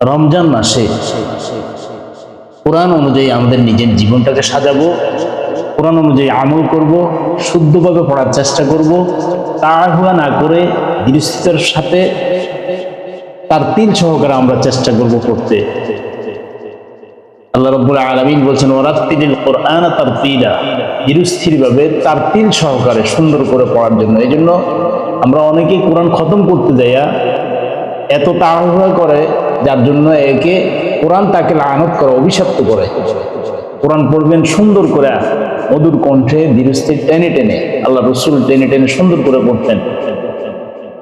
রমজান মাসে কোরআন অনুযায়ী আমাদের নিজের জীবনটাকে সাজাবো, কোরআন অনুযায়ী আমল করব, শুদ্ধভাবে পড়ার চেষ্টা করব, তাড়াহুড়া না করে দৃষ্টির সাথে তার তিল সহকারে আমরা চেষ্টা করব করতে আল্লাহ রব্বুল আলমিন বলছেন ওরাত্তিল কোরআন তার তিলা ধীরস্থিরভাবে তার তিল সহকারে সুন্দর করে পড়ার জন্য। এই জন্য আমরা অনেকেই কোরআন খতম করতে যাইয়া এত তাড়াহুড়া করে যার জন্য একে কোরআন তাকে লানত করে, অভিশপ্ত করে। কোরআন পড়বেন সুন্দর করে মধুর কণ্ঠে, ধীরস্থির টেনে টেনে। আল্লাহ রসুল টেনে টেনে সুন্দর করে পড়তেন।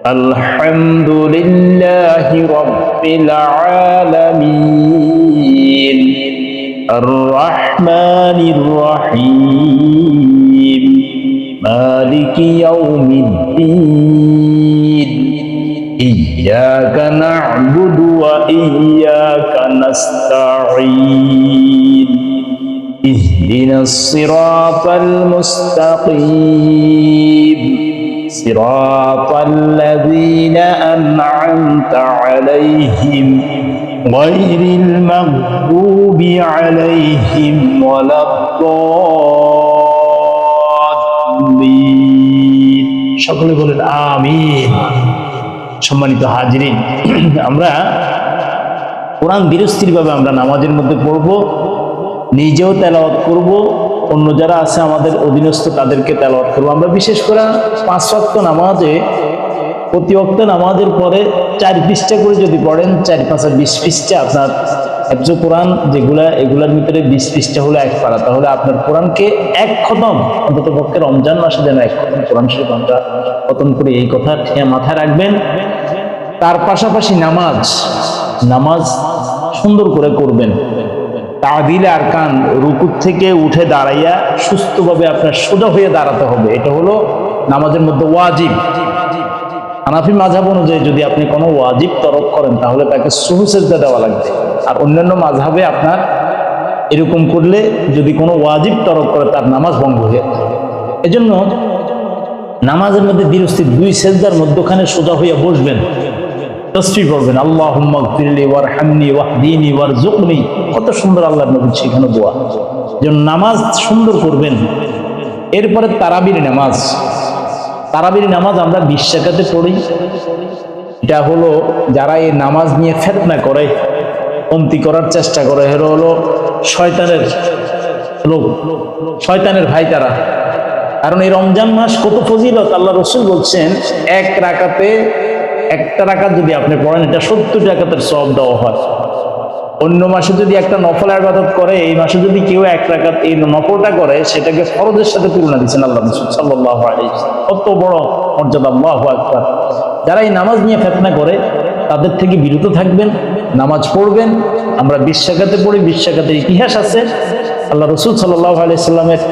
আলহামদুলিল্লাহ রব্বিল আলামিন। আর ইয়াউমিদ্দিন। إياك نعبد وإياك نستعين اهدنا الصراط المستقيم صراط الذين أنعمت عليهم غير المغضوب عليهم ولا الضالين সকলে বলেন আমিন সম্মানিত হাজিরিন। আমরা কোরআন বিরস্তিরভাবে আমরা নামাজের মধ্যে পড়ব, নিজেও তেলাওয়াত করব, অন্য যারা আছে আমাদের অধীনস্থ তাদেরকে তেলাওয়াত করব। আমরা বিশেষ করে পাঁচ ওয়াক্ত নামাজে, প্রতি অক্ত নামাজের পরে চার পৃষ্ঠা করে যদি পড়েন, চার পাঁচা বিশ পৃষ্ঠা আপনার একজ কোরআন যেগুলা, এগুলার ভিতরে বিশ পৃষ্ঠা হলো এক পারা। তাহলে আপনার কোরআনকে এক খতম অন্তত পক্ষে রমজান মাসে যেন এক খতম, কোরআন শরীফ আমরা খতম করে। এই কথা মাথায় রাখবেন। তার পাশাপাশি নামাজ নামাজ সুন্দর করে করবেন। তাদিল আর কান রুকুর থেকে উঠে দাঁড়াইয়া সুস্থভাবে আপনার সোজা হয়ে দাঁড়াতে হবে। এটা হলো নামাজের মধ্যে ওয়াজিব। হানাফি মাঝাব অনুযায়ী যদি আপনি কোনো ওয়াজিব তরক করেন, তাহলে তাকে সুহুসেজদা দেওয়া লাগবে। আর অন্যান্য মাঝাবে আপনার এরকম করলে যদি কোনো ওয়াজিব তরক করে, তার নামাজ ভঙ্গ হয়ে এজন্য নামাজের মধ্যে বিরস্তির দুই সেজদার মধ্যখানে সোজা হইয়া বসবেন। তসবি পড়বেন আল্লাহ জুকনি কত সুন্দর আল্লাহ নবী সেখানে দোয়া। যেন নামাজ সুন্দর করবেন। এরপরে তারাবির নামাজ। তারাবির নামাজ আমরা বিশ্বাকাতে পড়ি। এটা হলো যারা এই নামাজ নিয়ে ফেতনা করে কমতি করার চেষ্টা করে, এরা হলো শয়তানের লোক, শয়তানের ভাই তারা। কারণ এই রমজান মাস কত ফজিলত, আল্লাহ রসুল বলছেন, এক রাকাতে একটা রাকাত যদি আপনি পড়েন, এটা সত্তর রাকাতের সব দেওয়া হয়। অন্য মাসে যদি একটা নফল আবাদত করে, এই মাসে যদি কেউ এক রাকাত এই নফলটা করে, সেটাকে ফরজের সাথে তুলনা দিচ্ছেন আল্লাহ সাল্লাহ কত বড় মর্যাদা, আল্লাহ আকবার। যারা এই নামাজ নিয়ে ফেতনা করে, তাদের থেকে বিরত থাকবেন, নামাজ পড়বেন। আমরা বিশ্বাকাতে পড়ি বিশ্বাকাতের ইতিহাস আছে। আল্লাহ রসুল সাল্লাহ আলাইসাল্লামের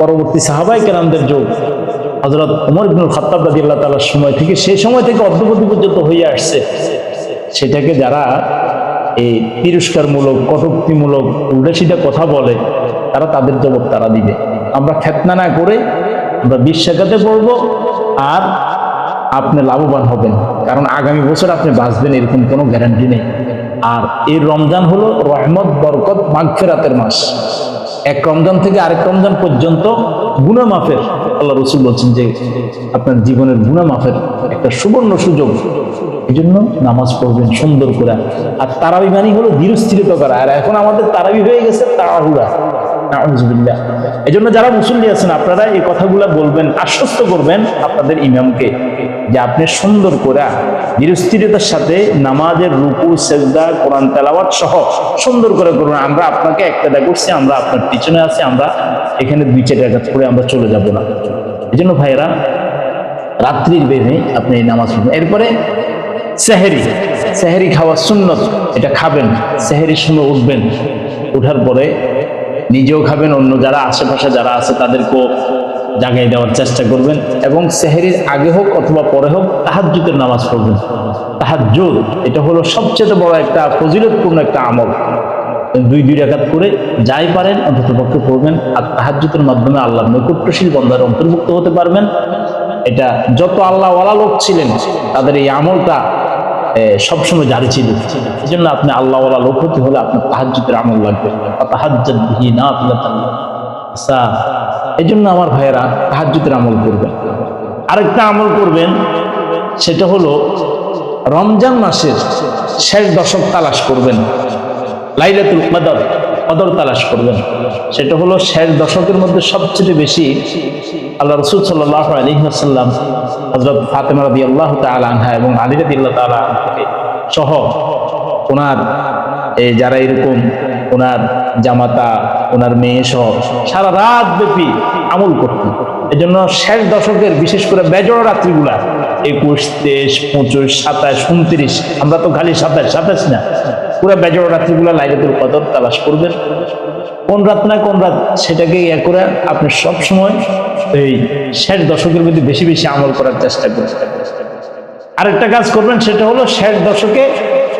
পরবর্তী সাহাবাই কেরামদের যোগ। হজরত উমর ইবনুল খাত্তাব রাজি আল্লাহ তালার সময় থেকে, সেই সময় থেকে অদ্যবধি পর্যন্ত হয়ে আসছে। সেটাকে যারা এই তিরস্কারমূলক, কটুক্তিমূলক উল্টাসিটা কথা বলে, তারা তাদের জবাব তারা দিবে। আমরা খ্যাতনা না করে আমরা বিশ্বাকাতে পড়ব আর আপনি লাভবান হবেন। কারণ আগামী বছর আপনি বাঁচবেন এরকম কোনো গ্যারান্টি নেই। আর এই রমজান হলো রহমত, বরকত, মাগফেরাতের মাস। এক রমজান থেকে আরেক রমজান পর্যন্ত গুনা মাফের আল্লাহ রসুল বলছেন যে আপনার জীবনের গুণা মাফের একটা সুবর্ণ সুযোগ। এই জন্য নামাজ পড়বেন সুন্দর করে। আর তারাবি মানি হলো ধীরস্থিরিত করা। আর এখন আমাদের তারাবি হয়ে গেছে তাড়াহুড়া। এই জন্য যারা মুসল্লি আছেন, আপনারা এই কথাগুলো বলবেন, আশ্বস্ত করবেন আপনাদের ইমামকে। যে আপনি সুন্দর করে ধীরস্থিরতার সাথে নামাজের রুকু, সেজদা, কোরআন তেলাওয়াত সহ সুন্দর করে করুন। আমরা আপনাকে একটা করছি, আমরা আপনার পিছনে আছি, আমরা এখানে দুই চার কাজ করে আমরা চলে যাব না। এই জন্য ভাইয়েরা, রাত্রির বেঁধে আপনি এই নামাজ পড়বেন এরপরে সেহেরি সেহেরি খাওয়া সুন্নত, এটা খাবেন, সেহেরির সময় উঠবেন। উঠার পরে নিজেও খাবেন, অন্য যারা আশেপাশে যারা আছে তাদেরকেও জাগাই দেওয়ার চেষ্টা করবেন এবং সেহেরির আগে হোক অথবা পরে হোক তাহাজ্জুদের নামাজ পড়বেন। তাহাজ্জুদ, এটা হলো সবচেয়ে বড় একটা ফজিলতপূর্ণ একটা আমল। দুই দুই রাকাত করে যাই পারেন অন্তত পক্ষে পড়বেন আর তাহাজ্জুদের মাধ্যমে আল্লাহ নৈকট্যশীল বন্ধার অন্তর্ভুক্ত হতে পারবেন। এটা যত আল্লাহ ওয়ালা লোক ছিলেন, তাদের এই আমলটা সবসময় জারি ছিল। এই জন্য আপনি আল্লাহওয়ালা লোক হতে হলে আপনার তাহাজ্জুদের আমল লাগবে। তাহাজ্জাদ বিহি না আচ্ছা এই জন্য আমার ভাইয়েরা তাহাজ্জুদের আমল করবেন। আরেকটা আমল করবেন, সেটা হলো রমজান মাসের শেষ দশক তালাশ করবেন। লাইলাতুল কদর কদর তালাশ করবেন। সেটা হলো শেষ দশকের মধ্যে সবচেয়ে বেশি আল্লাহ রসুল সাল্লাহ আলহিহাসাল্লাম হজরত ফাতেমা রদি আল্লাহ তালা আনহা এবং আলী আনহাকে সহ ওনার, এই যারা এরকম ওনার জামাতা ওনার মেয়ে সহ সারা রাত ব্যাপী আমল করতেন। এই জন্য শেষ দশকের বিশেষ করে বেজড় রাত্রিগুলা, একুশ, তেইশ, পঁচিশ, সাতাশ, উনত্রিশ, আমরা তো খালি সাতাশ সাতাশ না, পুরো বেজড় রাত্রিগুলা লাইলাতুল কদর তালাশ করবেন। কোন রাত না কোন রাত, সেটাকে ইয়ে করে আপনি সবসময় এই শেষ দশকের মধ্যে বেশি বেশি আমল করার চেষ্টা করবেন। আরেকটা কাজ করবেন, সেটা হলো শেষ দশকে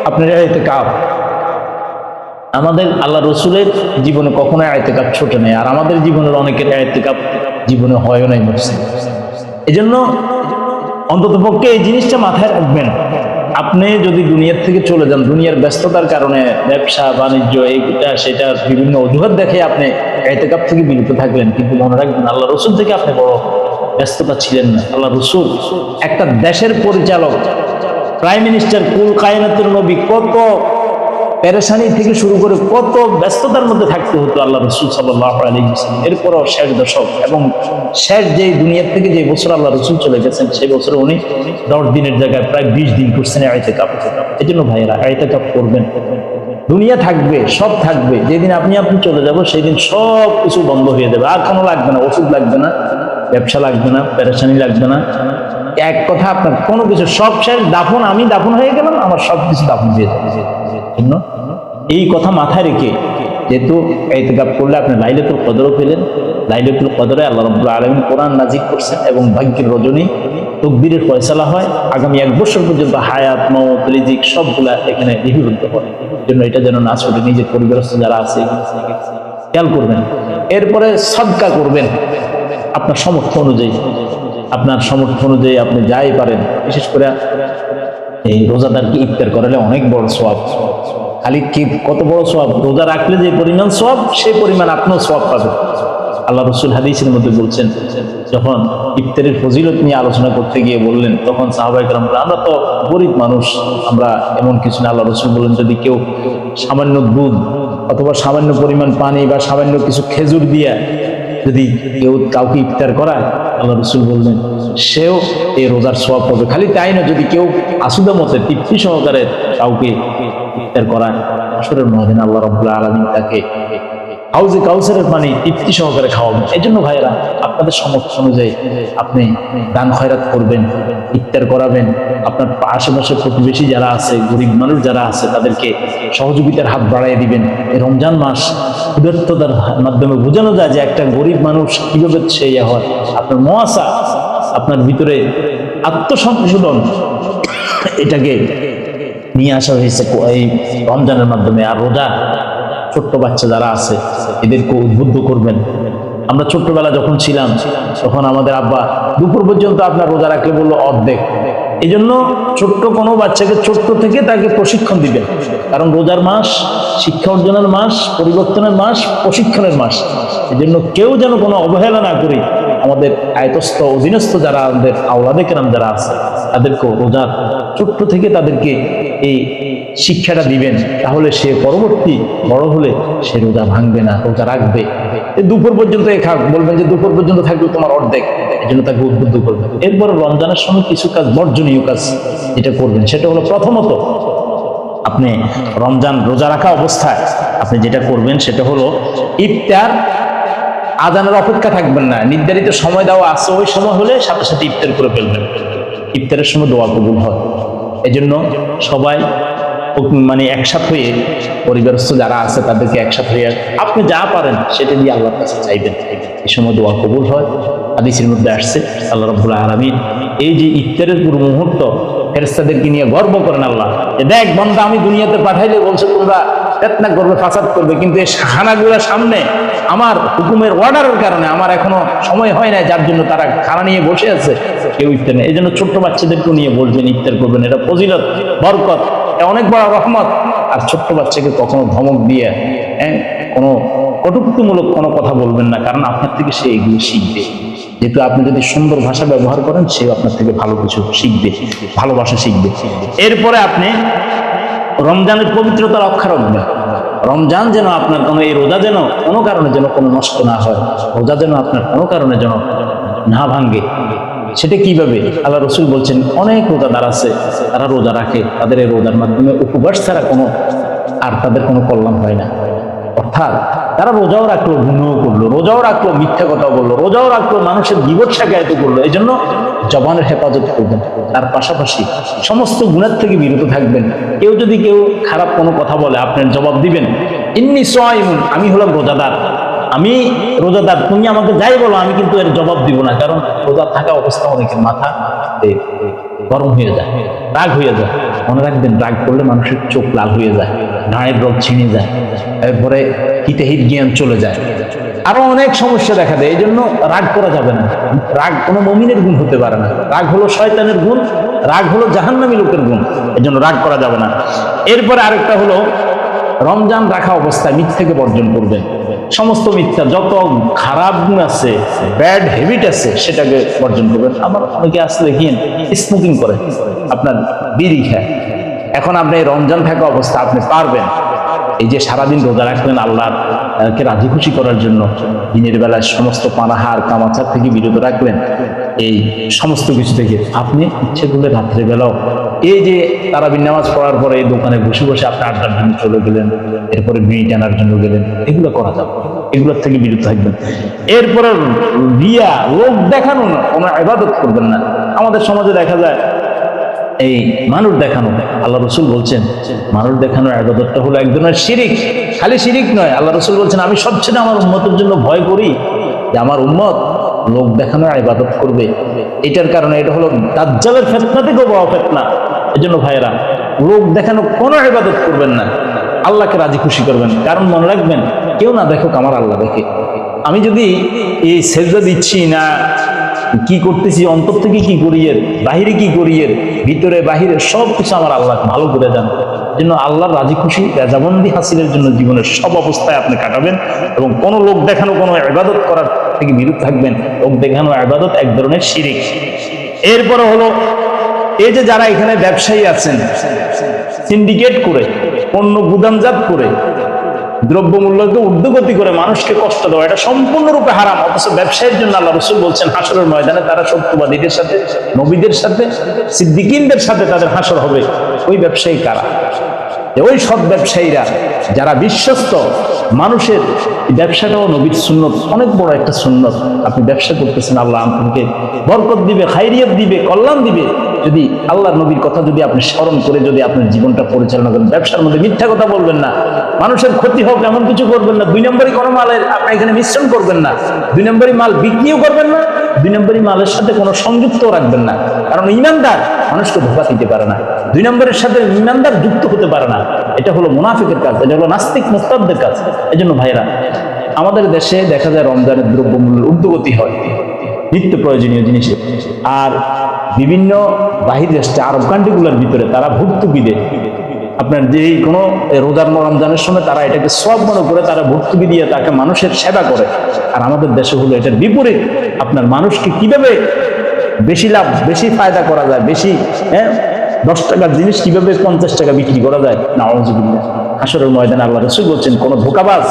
আপনার কাপ আমাদের আল্লাহ রসুলের জীবনে কখনো আয়তে কাপ ছোট নেই, আর আমাদের জীবনের অনেকের আয়তে কাপ জীবনে হয়ও নাই মরছে। এই জন্য অন্তত পক্ষে এই জিনিসটা মাথায় রাখবেন। আপনি যদি দুনিয়ার থেকে চলে যান, দুনিয়ার ব্যস্ততার কারণে ব্যবসা, বাণিজ্য, এইটা, সেটা বিভিন্ন অজুহাত দেখে আপনি এতেকাপ থেকে বিরত থাকলেন। কিন্তু মনে রাখবেন, আল্লাহ রসুল থেকে আপনি বড় ব্যস্ততা ছিলেন না। আল্লাহ রসুল একটা দেশের পরিচালক, প্রাইম মিনিস্টার কুল কায়নাতুর নবী কত পেরেশানি থেকে শুরু করে কত ব্যস্ততার মধ্যে থাকতে হতো আল্লাহ রসুল সাল্লাহ আলী এরপরও শেষ দশক এবং শেষ যে দুনিয়ার থেকে যে বছর আল্লাহ রসুল চলে গেছেন, সেই বছর উনি দশ দিনের জায়গায় প্রায় বিশ দিন করছেন আয়তে কাপ এই জন্য ভাইয়েরা আয়তে কাপ করবেন। দুনিয়া থাকবে, সব থাকবে। যেদিন আপনি আপনি চলে যাব সেই দিন সব কিছু বন্ধ হয়ে যাবে। আর কোনো লাগবে না, ওষুধ লাগবে না, ব্যবসা লাগবে না প্যারেশানি লাগবে না। এক কথা আপনার, কোনো কিছু সব শেষ, দাফন, আমি দাফন হয়ে গেলাম, আমার সব কিছু দাফন হয়ে যাবে। জন্য। এই কথা মাথায় রেখে যেহেতু এতেকাপ করলে আপনি লাইলাতুল কদরও পেলেন লাইলাতুল কদরে আল্লাহ রব্বুল আলমিন কোরআন নাজিক করছেন এবং ভাগ্যের রজনী তকদিরের ফয়সালা হয়। আগামী এক বছর পর্যন্ত হায়াত মত রিজিক সবগুলা এখানে লিপিবদ্ধ হয়। জন্য এটা যেন না ছোটে, নিজের পরিবারস্থ যারা আছে, খেয়াল করবেন। এরপরে সদকা করবেন আপনার সমর্থ অনুযায়ী। আপনার সামর্থ্য অনুযায়ী আপনি যাই পারেন। বিশেষ করে এই রোজাদারকে ইফতার করালে অনেক বড় সোয়াব খালি কি কত বড় সোয়াব রোজা রাখলে যে পরিমাণ সোয়াব সেই পরিমাণ আপনিও সোয়াব পাবেন। আল্লাহ রসুল হাদিসের মধ্যে বলছেন, যখন ইফতারের ফজিলত নিয়ে আলোচনা করতে গিয়ে বললেন, তখন সাহাবাই কালাম আমরা তো গরিব মানুষ, আমরা এমন কিছু না। আল্লাহ রসুল বললেন, যদি কেউ সামান্য দুধ অথবা সামান্য পরিমাণ পানি বা সামান্য কিছু খেজুর দিয়া যদি কেউ কাউকে ইফতার করায়, আল্লাহ রসুল বললেন, সেও এই রোজার সব পাবে। খালি তাই না যদি কেউ আসুদা মতে তৃপ্তি সহকারে কাউকে ইফতার করায়, আসরের মহাদিন আল্লাহ রবুল্লাহ আলমী তাকে হাউজে কাউসারের পানি তৃপ্তি সহকারে খাওয়াবেন এই জন্য ভাইরা আপনাদের সমর্থ অনুযায়ী আপনি দান খয়রাত করবেন, ইফতার করাবেন। আপনার আশেপাশে প্রতিবেশী যারা আছে, গরিব মানুষ যারা আছে, তাদেরকে সহযোগিতার হাত বাড়াই দিবেন। এই রমজান মাস ক্ষুধার্ততার মাধ্যমে বোঝানো যায় যে একটা গরিব মানুষ কীভাবে সে ইয়ে হয়। আপনার মহাসা আপনার ভিতরে আত্মসংশোধন, এটাকে নিয়ে আসা হয়েছে এই রমজানের মাধ্যমে। আর রোজা ছোট্ট বাচ্চা যারা আছে, এদেরকে উদ্বুদ্ধ করবেন। আমরা ছোট্টবেলা যখন ছিলাম, তখন আমাদের আব্বা দুপুর পর্যন্ত আপনার রোজা রাখলে বলল, অর্ধেক। এই জন্য ছোট্ট কোনো বাচ্চাকে ছোট্ট থেকে তাকে প্রশিক্ষণ দিবেন। কারণ রোজার মাস শিক্ষা অর্জনের মাস, পরিবর্তনের মাস, প্রশিক্ষণের মাস। এই জন্য কেউ যেন কোনো অবহেলা না করি আমাদের আয়তস্থ অধীনস্থ যারা আমাদের আওলাদে কেরাম যারা আছে, তাদেরকেও রোজার ছোট্ট থেকে তাদেরকে এই শিক্ষাটা দিবেন, তাহলে সে পরবর্তী বড় হলে সে রোজা ভাঙবে না, রোজা রাখবে। দুপুর পর্যন্ত এ খাক, বলবেন যে দুপুর পর্যন্ত থাকবে তোমার অর্ধেক, এই জন্য তাকে উদ্বুদ্ধ করবেন এরপর রমজানের সময় কিছু কাজ, বর্জনীয় কাজ যেটা করবেন, সেটা হলো প্রথমত, আপনি রমজান রোজা রাখা অবস্থায় আপনি যেটা করবেন সেটা হলো ইফতার, আজানের অপেক্ষা থাকবেন না, নির্ধারিত সময় দেওয়া আছে, ওই সময় হলে সাথে সাথে ইফতার করে ফেলবেন। ইফতারের সময় দোয়া কবুল হয়। এজন্য সবাই মানে একসাথ হয়ে পরিবারস্থ যারা আছে তাদেরকে একসাথ হয়ে আপনি যা পারেন সেটা দিয়ে আল্লাহর কাছে চাইবেন। এই সময় দোয়া কবুল হয়। হাদিসের মধ্যে আসছে, আল্লাহ রব্বুল আলমিন এই যে ইফতারের পুরো মুহূর্ত ফেরেস্তাদেরকে নিয়ে গর্ব করেন আল্লাহ। যে দেখ বন্ধা আমি দুনিয়াতে পাঠাইলে বলছে, তোমরা ফেতনা করবে, ফাসাদ করবে, কিন্তু এই খানাগুলোর সামনে আমার হুকুমের অর্ডারের কারণে আমার এখনও সময় হয় না যার জন্য তারা খানা নিয়ে বসে আছে। কেউ ইফতার নেই। এই জন্য ছোট্ট বাচ্চাদেরকে নিয়ে বলবেন ইফতার করবেন। এটা ফজিলত, বরকত। এটা অনেক বড় রহমত। আর ছোট্ট বাচ্চাকে কখনো ধমক দিয়ে হ্যাঁ কোনো কটুক্তিমূলক কোনো কথা বলবেন না, কারণ আপনার থেকে সে এগুলো শিখবে। যেহেতু আপনি যদি সুন্দর ভাষা ব্যবহার করেন সে আপনার থেকে ভালো কিছু শিখবে, ভালোবাসা শিখবে। এরপরে আপনি রমজানের পবিত্রতা রক্ষা রাখবেন। রমজান যেন আপনার কোনো, এই রোজা যেন কোনো কারণে যেন কোনো নষ্ট না হয়, রোজা যেন আপনার কোনো কারণে যেন না ভাঙ্গে সেটা কীভাবে? আল্লাহ রসুল বলছেন, অনেক রোজাদার আছে, তারা রোজা রাখে, তাদের এই রোজার মাধ্যমে উপবাস ছাড়া কোনো, আর তাদের কোনো কল্যাণ হয় না। অর্থাৎ, তারা রোজাও রাখল গুণও করল, রোজাও রাখল, মিথ্যা কথাও বলল, রোজাও রাখল, মানুষের বিপদ সাকায়িত করল এই জন্য জবানের হেফাজত করবেন। তার পাশাপাশি সমস্ত গুণের থেকে বিরত থাকবেন। কেউ যদি কেউ খারাপ কোনো কথা বলে, আপনার জবাব দিবেন, ইন্নি সোয়াইমুন, আমি হলাম রোজাদার। আমি রোজাদার, তুমি আমাকে যাই বলো, আমি কিন্তু এর জবাব দিব না, কারণ রোজা থাকা অবস্থা অনেকের মাথা গরম হয়ে যায়, রাগ হয়ে যায়। মনে রাখবেন, রাগ করলে মানুষের চোখ লাল হয়ে যায়, ঘাড়ের রোগ ছিঁড়ে যায়, এরপরে হিতেহিত জ্ঞান চলে যায়। আরও অনেক সমস্যা দেখা দেয় এই জন্য রাগ করা যাবে না। রাগ কোনো মমিনের গুণ হতে পারে না। রাগ হলো শয়তানের গুণ, রাগ হলো জাহান্নামী লোকের গুণ এই জন্য রাগ করা যাবে না। এরপরে আরেকটা হলো, রমজান রাখা অবস্থায় মিথ থেকে বর্জন করবেন সমস্ত মিথ্যা, যত খারাপ গুণ আছে ব্যাড হ্যাবিট আছে, সেটাকে বর্জন করবেন আমার অনেকে আসলে দেখিয়েন স্মোকিং করে, আপনার বিড়ি খায়। এখন আপনি এই রমজান থাকা অবস্থা, আপনি পারবেন। এই যে সারাদিন রোজা রাখলেন আল্লাহর কে রাজি খুশি করার জন্য, দিনের বেলায় সমস্ত পানাহার কামাচার থেকে বিরত রাখলেন, এই সমস্ত কিছু থেকে আপনি ইচ্ছে করলে রাত্রে বেলাও এই যে তারাবির নামাজ পড়ার পরে এই দোকানে বসে বসে আপনি আড্ডার জন্য চলে গেলেন, এরপরে বিড়ি টানার জন্য গেলেন, এগুলো করা যাবে এগুলোর থেকে বিরত থাকবেন। এরপরে রিয়া, লোক দেখানো না, কোনো ইবাদত করবেন না। আমাদের সমাজে দেখা যায়, এই মানুষ দেখানো, আল্লাহ রসুল বলছেন, মানুষ দেখানো আবাদতটা হলো এক ধরনের শিরিক। খালি শিরিক নয়, আল্লাহ রসুল বলছেন, আমি সবচেয়ে আমার উন্মতের জন্য ভয় করি যে আমার উন্মত লোক দেখানো ইবাদত করবে। এটার কারণে এটা হলো দাজ্জালের ফেতনা থেকেও বড় ফেতনা। জন্য ভাইয়েরা, লোক দেখানো কোনো ইবাদত করবেন না। আল্লাহকে রাজি খুশি করবেন। কারণ মনে রাখবেন, কেউ না দেখুক আমার আল্লাহ দেখে। আমি যদি এই সেজদা দিচ্ছি না, কি করতেছি, অন্তর থেকে কি করিয়ের বাহিরে কি করিয়ের ভিতরে, বাহিরে সব কিছু আমার আল্লাহ ভালো করে জান। জন্য আল্লাহর রাজি খুশি রাজাবন্দি হাসিলের জন্য জীবনের সব অবস্থায় আপনি কাটাবেন এবং কোনো লোক দেখানো, কোনো ইবাদত করার থেকে বিরত থাকবেন। লোক দেখানো ইবাদত এক ধরনের শিরিক। এরপরে হলো, এই যে যারা এখানে ব্যবসায়ী আছেন সিন্ডিকেট করে, পণ্য গুদামজাত করে দ্রব্যমূল্যকে ঊর্ধ্বগতি করে মানুষকে কষ্ট দেওয়া, এটা সম্পূর্ণরূপে হারাম। অথচ ব্যবসায়ের জন্য আল্লাহ রসুল বলছেন, হাসরের ময়দানে তারা সত্যবাদীদের সাথে, নবীদের সাথে, সিদ্দিকিনদের সাথে তাদের হাসর হবে। ওই ব্যবসায়ী কারা? ওই সব ব্যবসায়ীরা যারা বিশ্বস্ত, মানুষের ব্যবসাটাও নবীর সুন্নত, অনেক বড় একটা সুন্নত। আপনি ব্যবসা করতেছেন, আল্লাহ আপনাকে বরকত দিবে, খাইরিয়ত দিবে, কল্যাণ দিবে। যদি আল্লাহ নবীর কথা যদি আপনি স্মরণ করে, যদি আপনার জীবনটা পরিচালনা করেন, ব্যবসার মধ্যে মিথ্যা কথা বলবেন না। মানুষের ক্ষতি হোক, এমন কিছু করবেন না। দুই নম্বরই কোনো মালের, আপনি এখানে মিশ্রণ করবেন না। দুই নম্বরই মাল বিক্রিও করবেন না। দুই নম্বরই মালের সাথে কোনো সংযুক্ত রাখবেন না। কারণ ইমানদার মানুষকে ধোকা দিতে পারে না। দুই নম্বরের সাথে ইমানদার যুক্ত হতে পারে না। এটা হলো মুনাফিকের কাজ, এটা হলো নাস্তিক মোস্তাবদের কাজ। এই জন্য ভাইরা আমাদের দেশে দেখা যায় রমজানের দ্রব্যমূল্যের উদ্যোগতি হয়। নিত্য প্রয়োজনীয় জিনিসে আর বিভিন্ন বাহির দেশে আরব কান্ট্রিগুলোর ভিতরে তারা দেয় আপনার যেই কোনো রোজার রমজানের সময় তারা এটাকে সব মনে করে তারা ভর্তুকি দিয়ে তাকে মানুষের সেবা করে। আর আমাদের দেশে হলো এটার বিপরীত। আপনার মানুষকে কীভাবে বেশি লাভ, বেশি ফায়দা করা যায়, বেশি হ্যাঁ দশ টাকার জিনিস কীভাবে পঞ্চাশ টাকা বিক্রি করা যায়? না অজুবিল্লা হাসরের ময়দানে আল্লাহ রসুল বলছেন, কোনো ধোকাবাজ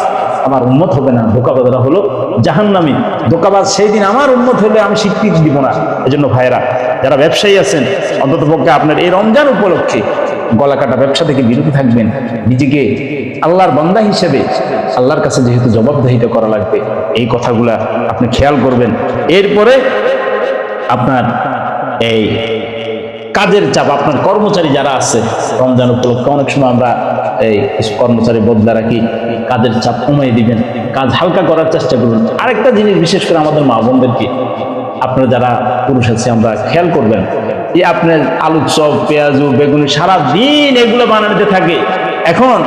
আমার উন্মত হবে না। ধোকাবাজরা হলো জাহান্নামী। ধোকাবাজ সেই দিন আমার উন্মত হলে আমি স্বীকৃতি দিব না। এজন্য ভাইরা যারা ব্যবসায়ী আছেন অন্তত পক্ষে আপনার এই রমজান উপলক্ষে গলা কাটা ব্যবসা থেকে বিরত থাকবেন। নিজেকে আল্লাহর বান্দা হিসেবে আল্লাহর কাছে যেহেতু জবাবদাহিতা করা লাগবে, এই কথাগুলা আপনি খেয়াল করবেন। এরপরে আপনার এই কাজের চাপ, আপনার কর্মচারী যারা আছে, রমজান উপলক্ষে অনেক সময় আমরা এই কর্মচারী বদলা রাখি, কাজের চাপ কমিয়ে দিবেন, কাজ হালকা করার চেষ্টা করবেন আরেকটা জিনিস বিশেষ করে আমাদের মা বোনদেরকে আপনারা যারা পুরুষ আছে, আমরা খেয়াল করবেন যে আপনার আলু চপ, পেঁয়াজু, বেগুনি সারা দিন এগুলো বানাতে থাকে। এখন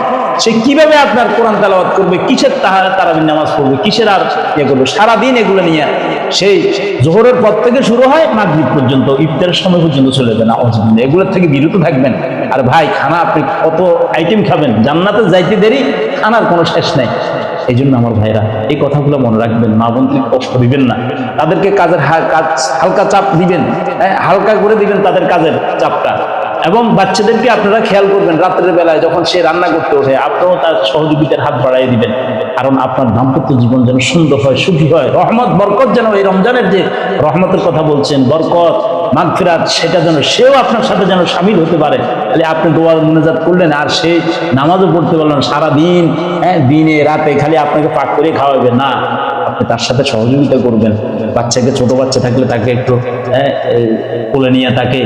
সে কীভাবে আপনার কোরআন তালাবাদ করবে, কিসের তাহার তারাবির নামাজ পড়বে, কিসের আর ইয়ে করবে? সারাদিন এগুলো নিয়ে সেই জোহরের পর থেকে শুরু হয়, মাগরিব পর্যন্ত, ইফতারের সময় পর্যন্ত চলে যাবে না এগুলোর থেকে বিরত থাকবেন। আর ভাই, খানা আপনি কত আইটেম খাবেন? জান্নাতে যাইতে দেরি, খানার কোনো শেষ নাই। এই জন্য আমার ভাইরা এই কথাগুলো মনে রাখবেন মা বোনকে কষ্ট দিবেন না। তাদেরকে কাজের কাজ হালকা চাপ দিবেন হ্যাঁ, হালকা করে দিবেন তাদের কাজের চাপটা। এবং বাচ্চাদেরকে আপনারা খেয়াল করবেন রাত্রের বেলায় যখন সে রান্না করতে ওঠে, আপনিও তার সহযোগিতার হাত বাড়াই দিবেন। কারণ আপনার দাম্পত্য জীবন যেন সুন্দর হয়, সুখী হয়। রহমত, বরকত যেন এই রমজানের যে রহমতের কথা বলছেন, বরকত, মাগফিরাত, সেটা যেন সেও আপনার সাথে যেন সামিল হতে পারে। তাহলে আপনি দোয়ার মনোজাত করলেন আর সে নামাজও পড়তে পারলেন সারাদিন হ্যাঁ দিনে, রাতে খালি আপনাকে পাক করে খাওয়াবে না, আপনি তার সাথে সহযোগিতা করবেন। বাচ্চাকে, ছোট বাচ্চা থাকলে তাকে একটু কোলে নিয়ে তাকে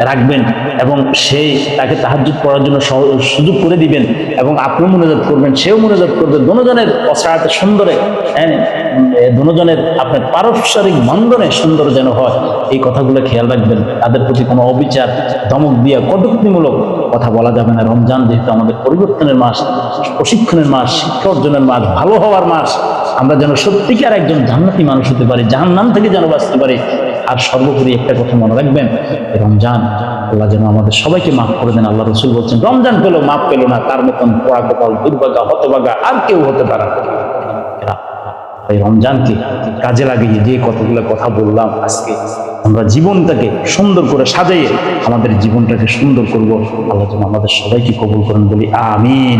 রাখবেন এবং সে তাকে তাহাজ্জুদ পড়ার জন্য সুযোগ করে দিবেন এবং আপনিও মনোজাত করবেন সেও মনোজাত করবে। দনোজনের অসাহাতে সুন্দরে হ্যাঁ এ, দনোজনের আপনার পারস্পরিক বন্ধনে সুন্দর যেন হয় এই কথাগুলো খেয়াল রাখবেন। তাদের প্রতি কোনো অবিচার ধমক দিয়া কটুক্তিমূলক কথা বলা যাবে না। রমজান যেহেতু আমাদের পরিবর্তনের মাস প্রশিক্ষণের মাস শিক্ষা অর্জনের মাস ভালো হওয়ার মাস আমরা যেন সত্যিকার একজন জান্নাতি মানুষ হতে পারি জাহান্নাম থেকে যেন বাঁচতে পারি আর সর্বোপরি একটা কথা মনে রাখবেন রমজান, আল্লাহ যেন আমাদের সবাইকে মাফ করে দেন। আল্লাহ রসুল বলছেন, রমজান পেল মাফ পেল না, তার মতন পোড়া কপাল দুর্ভাগা, হতভাগা আর কেউ হতে পারে এই রমজানকে কাজে লাগিয়ে যে কতগুলো কথা বললাম আজকে, আমরা জীবনটাকে সুন্দর করে সাজাইয়ে আমাদের জীবনটাকে সুন্দর করব। আল্লাহ যেন আমাদের সবাইকে কবুল করেন বলি, আমিন।